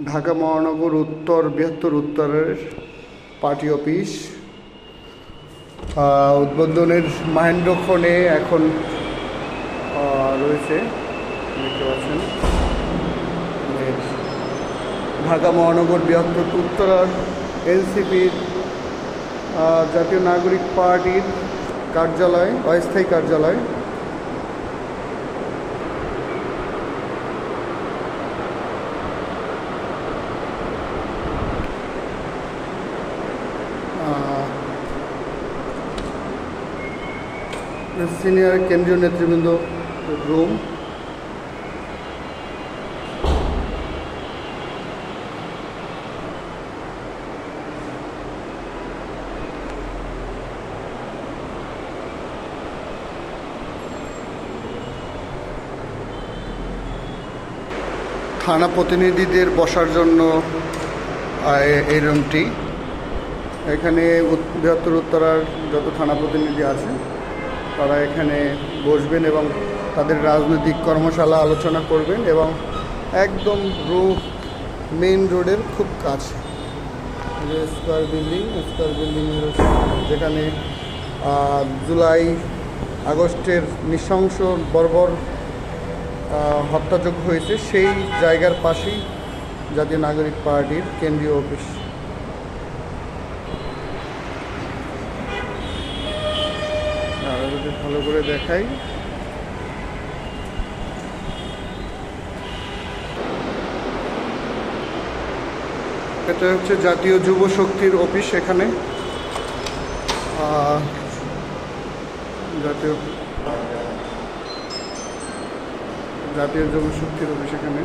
ঢাকা মহানগর উত্তর, বৃহত্তর উত্তরের পার্টি অফিস। উদ্বোধনের মাহেন্দ্রক্ষণে এখন রয়েছে, দেখতে পাচ্ছেন। ঢাকা মহানগর বৃহত্তর উত্তরার এনসিপির জাতীয় নাগরিক পার্টির কার্যালয়, অস্থায়ী কার্যালয়। সিনিয়র কেন্দ্রীয় নেতৃবৃন্দ রুম থানা প্রতিনিধিদের বসার জন্য এই রুমটি এখানে বৃহত্তর উত্তরার যত থানা প্রতিনিধি আছে তারা এখানে বসবেন এবং তাদের রাজনৈতিক কর্মশালা আলোচনা করবেন এবং একদম রো মেইন রোডের খুব কাছে। স্কোয়ার বিল্ডিং স্কোয়ার বিল্ডিংয়ের যেখানে জুলাই আগস্টের নৃশংস বর্বর হত্যাযোগ্য হয়েছে, সেই জায়গার পাশেই জাতীয় নাগরিক পার্টির কেন্দ্রীয় অফিস। যদি ভালো করে দেখাই। এটা হচ্ছে জাতীয় যুব শক্তির অফিস এখানে। জাতীয় জাতীয় যুব শক্তির অফিস এখানে।